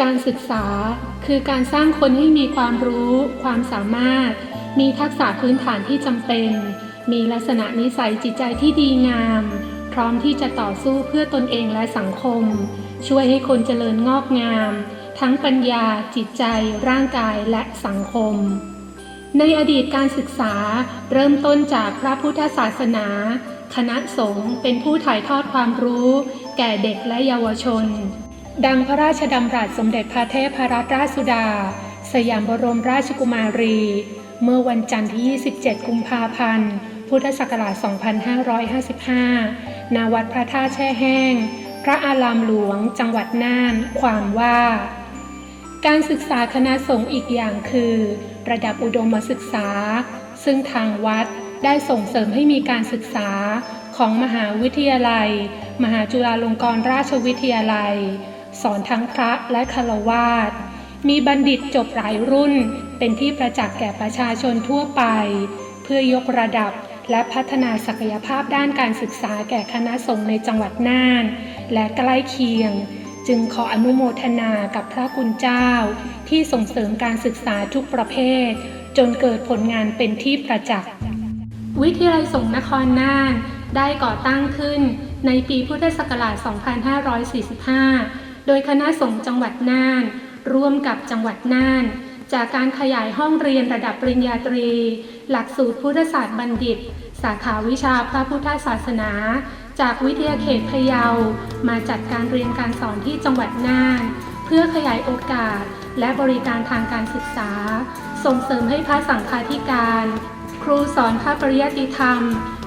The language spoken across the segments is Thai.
การศึกษาคือการสร้างคนให้มีความรู้ ความสามารถ มีทักษะพื้นฐานที่จำเป็น มีลักษณะนิสัยจิตใจที่ดีงาม พร้อมที่จะต่อสู้เพื่อตนเองและสังคม ช่วยให้คนเจริญงอกงาม ทั้งปัญญา จิตใจ ร่างกายและสังคม ในอดีตการศึกษาเริ่มต้นจากพระพุทธศาสนา คณะสงฆ์เป็นผู้ถ่ายทอดความรู้ แก่เด็กและเยาวชน ดังพระราชดำรัสสมเด็จพระเทพรัตนราชสุดา สยามบรมราชกุมารี เมื่อวันจันทร์ที่ 27 กุมภาพันธ์ พุทธศักราช 2555 ณ วัดพระธาตุแช่แห้ง พระอารามหลวง จังหวัดน่าน ความว่า การศึกษาคณะสงฆ์อีกอย่างคือ ระดับอุดมศึกษา ซึ่งทางวัดได้ส่งเสริมให้มีการศึกษาของมหาวิทยาลัย มหาจุฬาลงกรณราชวิทยาลัย สอนทั้งพระและคารวาสมีบัณฑิตจบหลายรุ่น เป็นที่ประจักษ์แก่ประชาชนทั่วไป เพื่อยกระดับและพัฒนาศักยภาพด้านการศึกษาแก่คณะสงฆ์ในจังหวัดน่าน และใกล้เคียง จึงขออนุโมทนากับพระคุณเจ้า ที่ส่งเสริมการศึกษาทุกประเภท จนเกิดผลงานเป็นที่ประจักษ์ วิทยาลัยสงฆ์นครน่านได้ก่อตั้งขึ้นในปีพุทธศักราช 2545 โดยคณะสงฆ์จังหวัดน่าน ร่วมกับจังหวัดน่าน จากการขยายห้องเรียนระดับปริญญาตรี หลักสูตรพุทธศาสตร์บัณฑิต สาขาวิชาพระพุทธศาสนา จากวิทยาเขตพะเยา มาจัดการเรียนการสอนที่จังหวัดน่าน เพื่อขยายโอกาสและบริการทางการศึกษา ส่งเสริมให้พระสังฆาธิการ ครูสอนพระปริยัติธรรม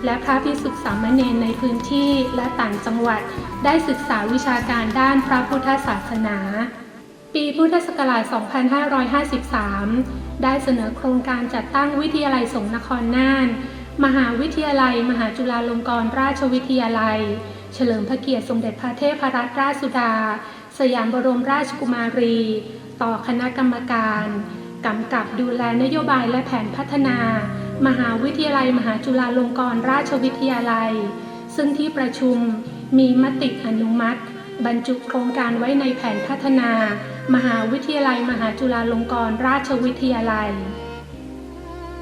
และพระพิสุสามเณรในพื้นที่และต่างจังหวัด ได้ศึกษาวิชาการด้านพระพุทธศาสนา ปีพุทธศักราช 2553 ได้เสนอโครงการจัดตั้งวิทยาลัยสงฆ์นครน่าน มหาวิทยาลัย มหาจุฬาลงกรณราชวิทยาลัย เฉลิมพระเกียรติสมเด็จพระเทพรัตนราชสุดา สยามบรมราชกุมารี ต่อคณะกรรมการกำกับดูแลนโยบายและแผนพัฒนา มหาวิทยาลัย มหาจุฬาลงกรณราชวิทยาลัย ซึ่งที่ประชุมมีมติอนุมัติ บรรจุโครงการไว้ในแผนพัฒนา มหาวิทยาลัย มหาจุฬาลงกรณราชวิทยาลัย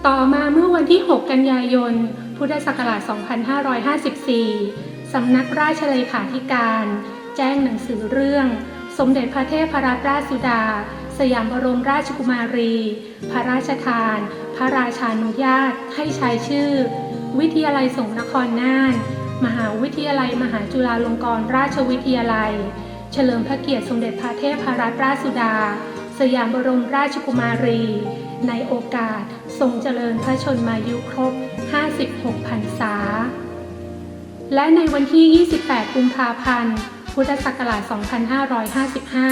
ต่อมาเมื่อวันที่ 6 กันยายน พุทธศักราช 2554 สำนักราชเลขาธิการ แจ้งหนังสือเรื่อง สมเด็จพระเทพรัตนราชสุดา สยามบรมราชกุมารี พระราชทาน พระราชานุญาต ให้ใช้ชื่อ วิทยาลัยสงนครน่าน มหาวิทยาลัยมหาจุฬาลงกรณราชวิทยาลัย เฉลิมพระเกียรติสมเด็จพระเทพรัตนราชสุดา สยามบรมราชกุมารี ในโอกาสทรงเจริญพระชนมายุครบ 56พรรษา และในวันที่ 28 กุมภาพันธ์ พุทธศักราช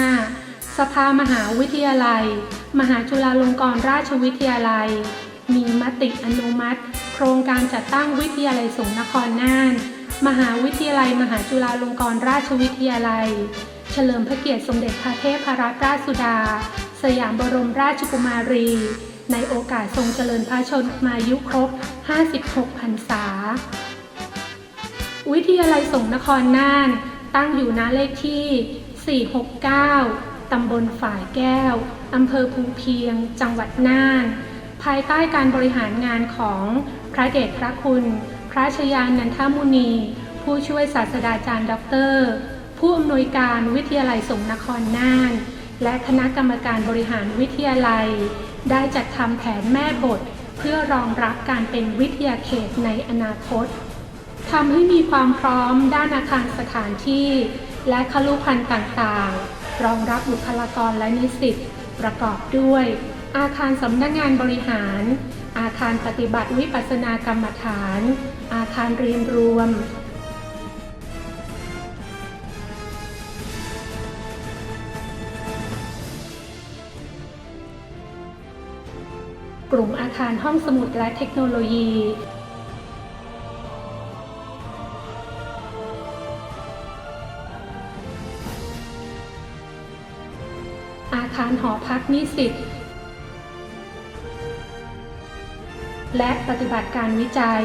2555 สภามหาวิทยาลัย มหาจุฬาลงกรณราชวิทยาลัย มีมติอนุมัติ โครงการจัดตั้งวิทยาลัยสงฆ์นครน่าน มหาวิทยาลัย มหาจุฬาลงกรณราชวิทยาลัย เฉลิมพระเกียรติสมเด็จพระเทพรัตนราชสุดา สยามบรมราชกุมารี ในโอกาสทรงเจริญพระชนมายุครบ 56 พรรษาวิทยาลัยสงฆ์นครน่าน ตั้งอยู่ณเลขที่ 469 ตำบลฝ่ายแก้ว อำเภอภูเพียง จังหวัดน่าน ภายใต้การบริหารงานของพระเดชพระคุณ พระชยานันทมุนี ผู้ช่วยศาสตราจารย์ด็อกเตอร์ ผู้อำนวยการวิทยาลัยสงนครน่าน และคณะกรรมการบริหารวิทยาลัย ได้จัดทำแผนแม่บท เพื่อรองรับการเป็นวิทยาเขตในอนาคต ทำให้มีความพร้อมด้านอาคารสถานที่ และคลุพันธ์ต่างๆ รองรับบุคลากรและนิสิตประกอบด้วย อาคารสำนักงานบริหาร อาคารปฏิบัติวิปัสสนากรรมฐาน อาคารเรียนรวม กลุ่มอาคารห้องสมุดและเทคโนโลยี หอพักนิสิตและปฏิบัติการวิจัย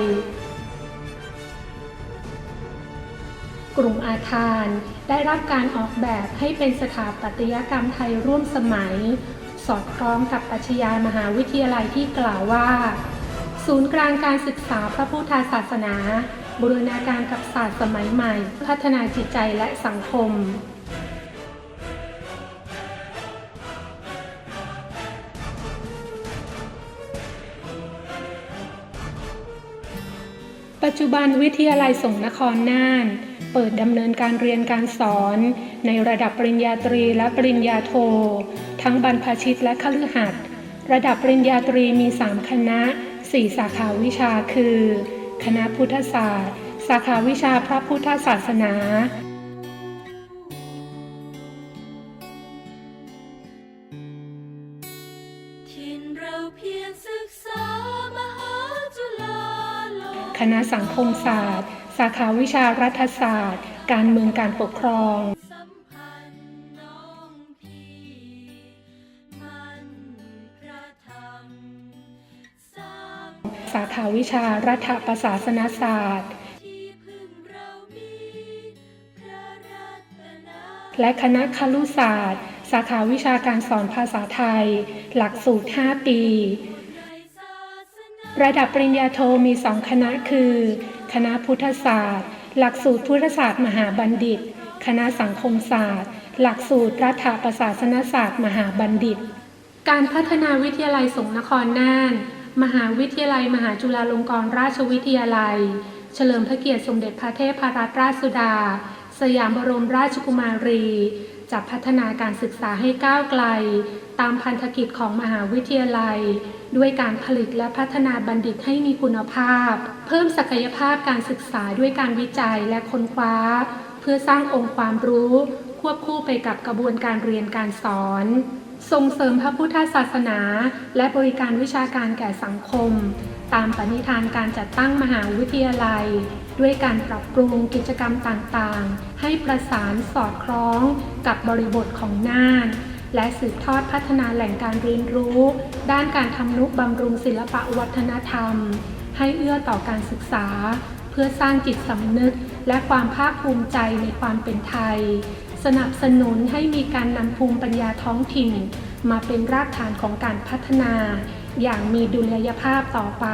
กรุงอาคารได้รับการออกแบบให้เป็นสถาปัตยกรรมไทยร่วมสมัย สอดคล้องกับปรัชญามหาวิทยาลัยที่กล่าวว่า ศูนย์กลางการศึกษาพระพุทธศาสนา บูรณาการกับศาสตร์สมัยใหม่ พัฒนาจิตใจและสังคม ปัจจุบันวิทยาลัยสงนครน่าน เปิดดำเนินการเรียนการสอน ในระดับปริญญาตรีและปริญญาโท ทั้งบรรพชิตและคฤหัสถ์ระดับปริญญาตรีมี 3 คณะ 4 สาขาวิชาคือ คณะพุทธศาสตร์ สาขาวิชาพระพุทธศาสนา คณะสังคมศาสตร์ สาขาวิชารัฐศาสตร์ การเมืองการปกครองสาขาวิชารัฐประศาสนศาสตร์ และคณะครุศาสตร์ สาขาวิชาการสอนภาษาไทย หลักสูตร 5 ปี ระดับปริญญาโทมี 2 คณะคือ คณะพุทธศาสตร์ หลักสูตรพุทธศาสตร์มหาบัณฑิต คณะสังคมศาสตร์ หลักสูตรรัฐประศาสนศาสตร์ มหาบัณฑิต การพัฒนาวิทยาลัยสงนครน่าน มหาวิทยาลัยมหาจุฬาลงกรณราชวิทยาลัย เฉลิมพระเกียรติสมเด็จพระเทพรัตนราชสุดา สยามบรมราชกุมารี จะพัฒนาการศึกษาให้ก้าวไกล ตามพันธกิจของมหาวิทยาลัย ด้วยการผลิตและพัฒนาบัณฑิตให้มีคุณภาพ เพิ่มศักยภาพการศึกษาด้วยการวิจัยและค้นคว้า เพื่อสร้างองค์ความรู้ ควบคู่ไปกับกระบวนการเรียนการสอนส่งเสริมพระพุทธศาสนา และบริการวิชาการแก่สังคม ตามปณิธานการจัดตั้งมหาวิทยาลัย ด้วยการปรับปรุงกิจกรรมต่างๆ ให้ประสานสอดคล้องกับบริบทของน่าน และสืบทอดพัฒนาแหล่งการเรียนรู้ ด้านการทำนุบำรุงศิลปะวัฒนธรรม ให้เอื้อต่อการศึกษา เพื่อสร้างจิตสำนึก และความภาคภูมิใจในความเป็นไทย สนับสนุนให้มีการนำภูมิปัญญาท้องถิ่น มาเป็นรากฐานของการพัฒนา อย่างมีดุลยภาพต่อไป